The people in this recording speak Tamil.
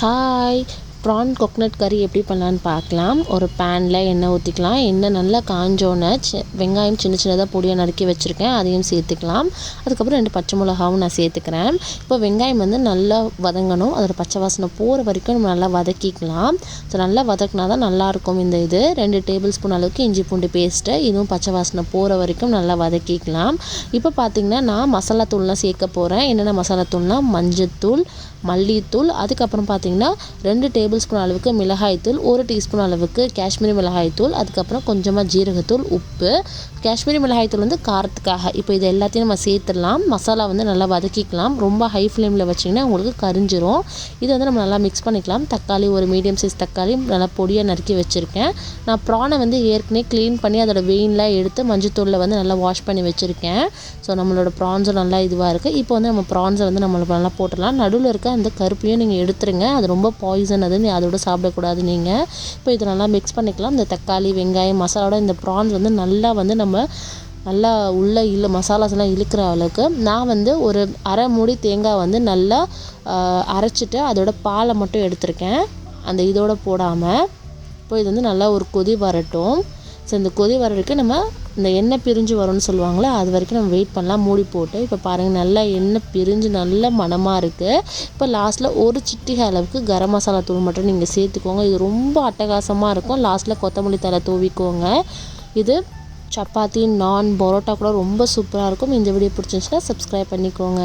Hi. ப்ரான் கொக்னட் கறி எப்படி பண்ணலான்னு பார்க்கலாம். ஒரு பேனில் எண்ணெய் ஊற்றிக்கலாம் எண்ணெய் நல்லா காஞ்சோன்னே சி வெங்காயம் சின்ன சின்னதாக பொடியாக நறுக்கி வச்சுருக்கேன். அதையும் சேர்த்துக்கலாம். அதுக்கப்புறம் ரெண்டு பச்சை மிளகாவும் நான் சேர்த்துக்கிறேன். இப்போ வெங்காயம் வந்து நல்லா வதங்கணும். அதோட பச்சை வாசனை போகிற வரைக்கும் நம்ம நல்லா வதக்கிக்கலாம். ஸோ நல்லா வதக்கினா தான் நல்லாயிருக்கும் இந்த இது. ரெண்டு டேபிள் ஸ்பூன் அளவுக்கு இஞ்சி பூண்டு பேஸ்ட்டு. இதுவும் பச்சை வாசனை போகிற வரைக்கும் நல்லா வதக்கிக்கலாம். இப்போ பார்த்திங்கன்னா நான் மசாலா தூள்லாம் சேர்க்க போகிறேன் என்னென்ன மசாலா தூள்னால் மஞ்சத்தூள் மல்லித்தூள். அதுக்கப்புறம் பார்த்திங்கன்னா ரெண்டு டேபிள் ஸ்பூன் அளவுக்கு மிளகாய்த்தூள் ஒரு டீஸ்பூன் அளவுக்கு காஷ்மீரி மிளகாய்த்தூள் அதுக்கப்புறம் கொஞ்சமாக ஜீரகத்தூள் உப்பு. காஷ்மீரி மிளகாய்த்தூள் வந்து காரத்துக்காக. இப்போ இது எல்லாத்தையும் நம்ம சேர்த்துடலாம். மசாலா வந்து நல்லா வதக்கிக்கலாம். ரொம்ப ஹை ஃப்ளேமில் வச்சிங்கன்னா உங்களுக்கு கரிஞ்சிரும். இது வந்து நம்ம நல்லா மிக்ஸ் பண்ணிக்கலாம். தக்காளி ஒரு மீடியம் சைஸ் தக்காளி நல்லா பொடியாக நறுக்கி வச்சுருக்கேன். நான் ப்ரானை வந்து ஏற்கனவே க்ளீன் பண்ணி அதோட வெயின்லாம் எடுத்து மஞ்சத்தூளில் வந்து நல்லா வாஷ் பண்ணி வச்சுருக்கேன். ஸோ நம்மளோட ப்ரான்ஸும் நல்லா இதுவாக இருக்குது இப்போ வந்து நம்ம ப்ரான்ஸை வந்து நம்மளுக்கு நல்லா போட்டுடலாம். நடுவில் இருக்க அந்த கருப்பையும் நீங்கள் எடுத்துருங்க. அது ரொம்ப பாய்சன் அது நீ அதோட சாப்பிடக்கூடாது நீங்கள் இப்போ இதை நல்லா மிக்ஸ் பண்ணிக்கலாம். இந்த தக்காளி வெங்காயம் மசாலாவோட இந்த ப்ரான்ஸ் வந்து நல்லா வந்து நம்ம நல்லா உள்ளே இழு மசாலாஸ்லாம் இழுக்கிற அளவுக்கு நான் வந்து ஒரு அரை மூடி தேங்காய் வந்து நல்லா அரைச்சிட்டு அதோட பாலை மட்டும் எடுத்திருக்கேன். அந்த இதோட போடாமல் இப்போ இது வந்து நல்லா ஒரு கொதி வரட்டும். ஸோ இந்த கொதி வர வரைக்கும் நம்ம இந்த எண்ணெய் பிரிஞ்சு வரும்னு சொல்லுவாங்களே அது வரைக்கும் நம்ம வெயிட் பண்ணலாம். மூடி போட்டு இப்போ பாருங்கள் நல்லா எண்ணெய் பிரிஞ்சு நல்ல மணமாக இருக்குது இப்போ லாஸ்ட்டில் ஒரு சிட்டிகை அளவுக்கு கரம் மசாலா தூள் மட்டும் நீங்கள் சேர்த்துக்கோங்க. இது ரொம்ப அட்டகாசமாக இருக்கும். லாஸ்ட்டில் கொத்தமல்லி தலை தூவிக்கோங்க. இது சப்பாத்தி நான் பரோட்டா கூட ரொம்ப சூப்பராக இருக்கும். இந்த வீடியோ பிடிச்சிருந்துச்சுன்னா சப்ஸ்கிரைப் பண்ணிக்கோங்க.